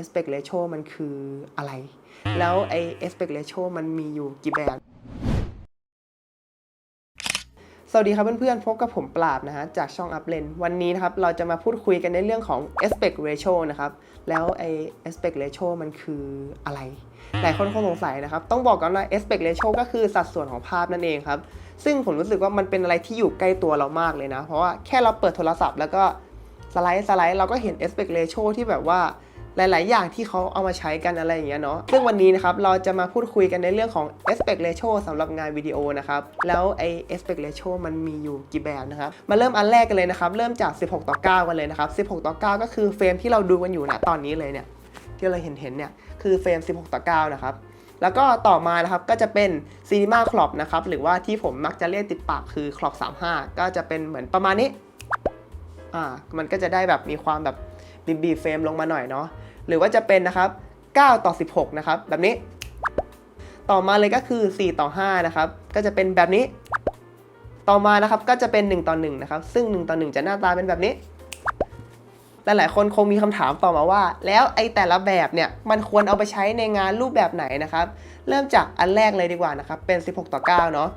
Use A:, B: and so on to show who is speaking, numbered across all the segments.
A: aspect ratio มันคืออะไร แล้วไอ้ aspect ratio มันมีอยู่กี่แบบสวัสดีครับเพื่อนๆ พบกับผมปราบนะฮะจากช่อง Up l e n วันนี้นะครับ เราจะมาพูดคุยกันในเรื่องของ aspect ratio นะครับ แล้วไอ้ aspect ratio มันคืออะไร หลายคนคงสงสัยนะครับ ต้องบอกก่อนว่า aspect ratio ก็คือสัดส่วนของภาพนั่นเองครับ ซึ่งผมรู้สึกว่ามันเป็นอะไรที่อยู่ใกล้ตัวเรามากเลยนะ เพราะว่าแค่เราเปิดโทรศัพท์แล้วก็สไลด์สไลด์เราก็เห็น aspect ratio ที่แบบว่า หลาย ๆ อย่างที่เขาเอามาใช้กันอะไรอย่างเงี้ยเนาะซึ่งวันนี้นะครับเราจะมาพูดคุยกันในเรื่องของ aspect ratio สำหรับงานวิดีโอนะครับ แล้วไอ้ aspect ratio มันมีอยู่กี่แบบนะครับ มาเริ่มอันแรกกันเลยนะครับ เริ่มจาก 16 ต่อ 9 กันเลยนะครับ 16 ต่อ 9 ก็คือเฟรมที่เราดูกันอยู่นะตอนนี้เลยเนี่ยที่เราเห็นเห็นเนี่ยคือเฟรม 16 ต่อ 9 นะครับแล้วก็ต่อมานะครับก็จะเป็น Cinema Crop นะครับหรือว่าที่ผมมักจะเรียกติดปากคือ Crop 35 ก็จะเป็นเหมือนประมาณนี้อ่ามันก็จะได้แบบมีความแบบบีบีเฟรมลงมาหน่อยเนาะ หรือว่าจะเป็นนะครับ 9 ต่อ 16 นะครับ แบบนี้ ต่อมาเลยก็คือ 4 ต่อ 5 นะครับ ก็จะเป็นแบบนี้ ต่อมานะครับก็จะเป็น 1 ต่อ 1 นะครับ ซึ่ง 1 ต่อ 1 จะหน้าตาเป็นแบบนี้ หลายๆคนคงมีคำถามต่อมาว่า แล้วไอ้แต่ละแบบเนี่ยมันควรเอาไปใช้ในงานรูปแบบไหนนะครับ เริ่มจากอันแรกเลยดีกว่านะครับ เป็น 16 ต่อ 9 เนาะ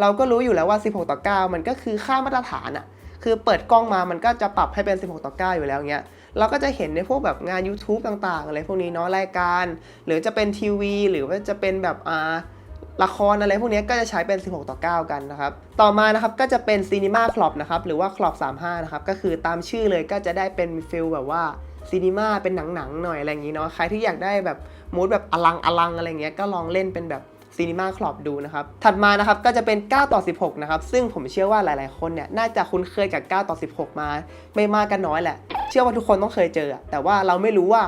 A: เราก็รู้อยู่แล้วว่า 16 ต่อ 9 มันก็คือค่ามาตรฐานอะคือเปิดกล้องมามันก็จะปรับให้เป็น 16 ต่อ 9 อยู่แล้วเงี้ย เราก็จะเห็นในพวกแบบงาน YouTube ต่างๆ อะไรพวกนี้เนาะรายการ หรือจะเป็นทีวี หรือว่าจะเป็นแบบอ่าละครอะไรพวกนี้ก็จะใช้เป็น 16 ต่อ 9 กันนะครับ ต่อมานะครับก็จะเป็น Cinema Crop นะครับหรือว่า Crop 35 นะครับ ก็คือตามชื่อเลยก็จะได้เป็นฟิลแบบว่าซีนีมาเป็นหนังๆหน่อยอะไรอย่างนี้เนาะใครที่อยากได้แบบมูดแบบอลังอลังอะไรเงี้ยก็ลองเล่นเป็นแบบซีนีมาคลอบดูนะครับ ถัดมานะครับก็จะเป็น 9 ต่อ 16 นะครับ ซึ่งผมเชื่อว่าหลายๆ คนเนี่ยน่าจะคุ้นเคยกับ 9 ต่อ 16 มาไม่มากก็น้อยแหละเชื่อว่าทุกคนต้องเคยเจอ แต่ว่าเราไม่รู้ว่า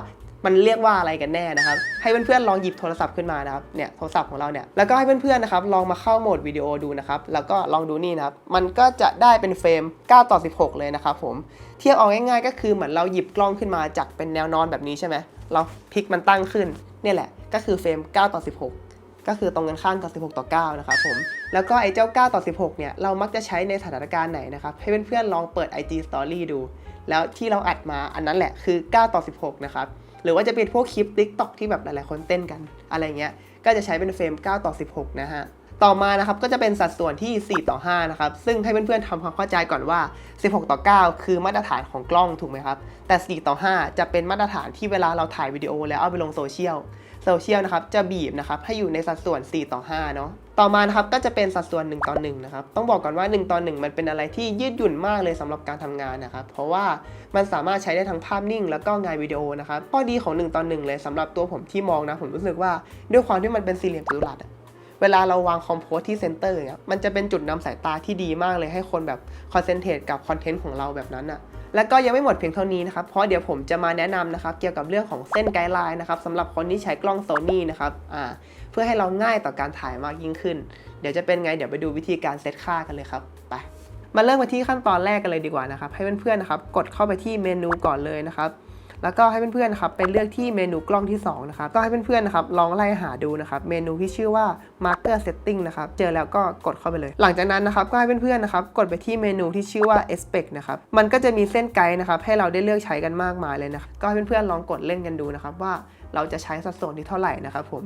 A: มันเรียกว่าอะไรกันแน่นะครับ ให้เพื่อนๆลองหยิบโทรศัพท์ขึ้นมานะครับ เนี่ยโทรศัพท์ของเราเนี่ย แล้วก็ให้เพื่อนๆนะครับลองมาเข้าโหมดวิดีโอดูนะครับ แล้วก็ลองดูนี่นะครับ มันก็จะได้เป็นเฟรม 9 ต่อ 16 เลยนะครับผม เทียบเอาง่ายๆ ก็คือเหมือนเราหยิบกล้องขึ้นมาจากเป็นแนวนอนแบบนี้ใช่ไหม เราพลิกมันตั้งขึ้นนี่แหละ ก็คือเฟรม 9 ต่อ 16ก็คือตรงกันข้ามกับ 16 ต่อ 9 นะครับผม แล้วก็ไอ้เจ้า 9 ต่อ 16 เนี่ย เรามักจะใช้ในสถานการณ์ไหนนะครับ ให้เพื่อนๆลองเปิด IG Story ดู แล้วที่เราอัดมาอันนั้นแหละคือ 9 ต่อ 16 นะครับ หรือว่าจะเป็นพวกคลิป TikTok ที่แบบหลายๆคนเต้นกันอะไรเงี้ย ก็จะใช้เป็นเฟรม 9 ต่อ 16 นะฮะ ต่อมานะครับก็จะเป็นสัดส่วนที่ 4 ต่อ 5 นะครับ ซึ่งให้เพื่อนๆทำความเข้าใจก่อนว่า 16 ต่อ 9 คือมาตรฐานของกล้องถูกไหมครับ แต่ 4 ต่อ 5 จะเป็นมาตรฐานที่เวลาเราถ่ายวิดีโอแล้วเอาไปลงโซเชียลโซเชียลนะครับจะบีบนะครับให้อยู่ในสัดส่วน 4 ต่อ 5 เนาะต่อมานะครับก็จะเป็นสัดส่วน 1 ต่อ 1 นะครับ ต้องบอกก่อนว่า 1 ต่อ 1 มันเป็นอะไรที่ยืดหยุ่นมากเลยสำหรับการทำงานนะครับ เพราะว่ามันสามารถใช้ได้ทั้งภาพนิ่ง แล้วก็งานวิดีโอนะครับข้อดีของ 1 ต่อ 1 เลยสำหรับตัวผมที่มองนะผมรู้สึกว่าด้วยความที่มันเป็นสี่เหลี่ยมจัตุรัส เวลาเราวางคอมโพสที่เซนเตอร์เนี่ยมันจะเป็นจุดนำสายตาที่ดีมากเลยให้คนแบบคอนเซนเทรตกับคอนเทนต์ของเราแบบนั้นอะแล้วก็ยังไม่หมดเพียงเท่านี้นะครับ เพราะเดี๋ยวผมจะมาแนะนำนะครับ เกี่ยวกับเรื่องของเส้นไกด์ไลน์นะครับสำหรับคนที่ใช้กล้องโซนี่นะครับอ่าเพื่อให้เราง่ายต่อการถ่ายมากยิ่งขึ้น เดี๋ยวจะเป็นไง เดี๋ยวไปดูวิธีการเซตค่ากันเลยครับ ไป มาเริ่มกันที่ขั้นตอนแรกกันเลยดีกว่านะครับ ให้เพื่อนๆนะครับ กดเข้าไปที่เมนูก่อนเลยนะครับ แล้วก็ให้เพื่อนๆครับไปเลือกที่เมนูกล้องที่2นะครับก็ให้เพื่อนๆนะครับลองไล่หาดูนะครับเมนูที่ชื่อว่า marker setting นะครับเจอแล้วก็กดเข้าไปเลย หลังจากนั้นนะครับก็ให้เพื่อนๆนะครับกดไปที่เมนูที่ชื่อว่า aspect นะครับมันก็จะมีเส้นไกด์นะครับให้เราได้เลือกใช้กันมากมายเลยนะครับก็ให้เพื่อนๆลองกดเล่นกันดูนะครับว่าเราจะใช้สัดส่วนที่เท่าไหร่นะครับผม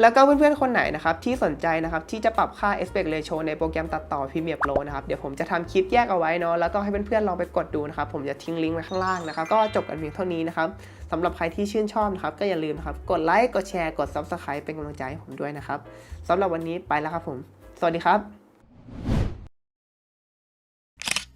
A: แล้วก็เพื่อนๆ คนไหนนะครับที่สนใจนะครับที่จะปรับค่า aspect ratio ในโปรแกรมตัดต่อ Premiere Pro นะครับเดี๋ยวผมจะทำคลิปแยกเอาไว้เนาะแล้วก็ให้เพื่อนๆลองไปกดดูนะครับผมจะทิ้งลิงก์ไว้ข้างล่างนะครับก็จบกันเพียงเท่านี้นะครับสำหรับใครที่ชื่นชอบนะครับก็อย่าลืมนะครับกดไลค์กดแชร์กด Subscribe เป็นกำลังใจให้ผมด้วยนะครับสำหรับวันนี้ไปแล้วครับผม สวัสดีครับ